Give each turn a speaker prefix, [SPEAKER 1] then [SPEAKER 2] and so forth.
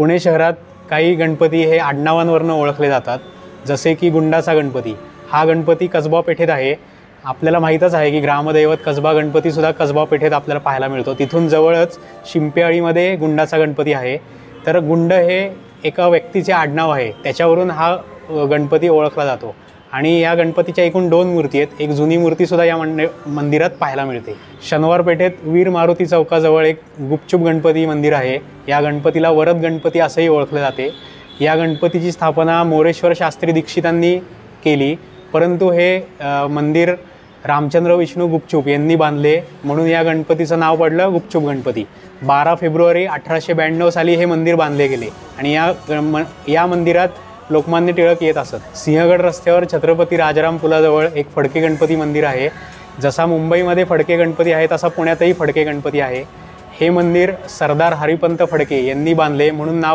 [SPEAKER 1] पुणे शहरात काही गणपती हे आडनावांवरनं ओळखले जातात जसे की गुंडाचा गणपती. हा गणपती कसबा पेठेत आहे. आपल्याला माहीतच आहे की ग्रामदैवत कसबा गणपतीसुद्धा कसबा पेठेत आपल्याला पाहायला मिळतो. तिथून जवळच शिंपेआळीमध्ये गुंडाचा गणपती आहे. तर गुंड हे एका व्यक्तीचे आडनाव आहे. त्याच्यावरून हा गणपती ओळखला जातो. आणि या गणपतीच्या एकूण दोन मूर्ती आहेत. एक जुनी मूर्तीसुद्धा या मंड मंदिरात पाहायला मिळते. शनिवार पेठेत वीर मारुती चौकाजवळ एक गुपचूप गणपती मंदिर आहे. या गणपतीला वरद गणपती असंही ओळखलं जाते. या गणपतीची स्थापना मोरेश्वर शास्त्री दीक्षितांनी केली. परंतु हे मंदिर रामचंद्र विष्णू गुपचूप यांनी बांधले. म्हणून या गणपतीचं नाव पडलं गुपचूप गणपती. बारा फेब्रुवारी अठराशे ब्याण्णव साली हे मंदिर बांधले गेले. आणि या ग- म- या मंदिरात लोकमान्य टिळक येत असत. सिंहगड रस्त्यावर छत्रपती राजाराम पुलाजवळ एक फडके गणपती मंदिर आहे. जसा मुंबईमध्ये फडके गणपती आहे तसा पुण्यातही फडके गणपती आहे. हे मंदिर सरदार हरिपंत फडके यांनी बांधले म्हणून नाव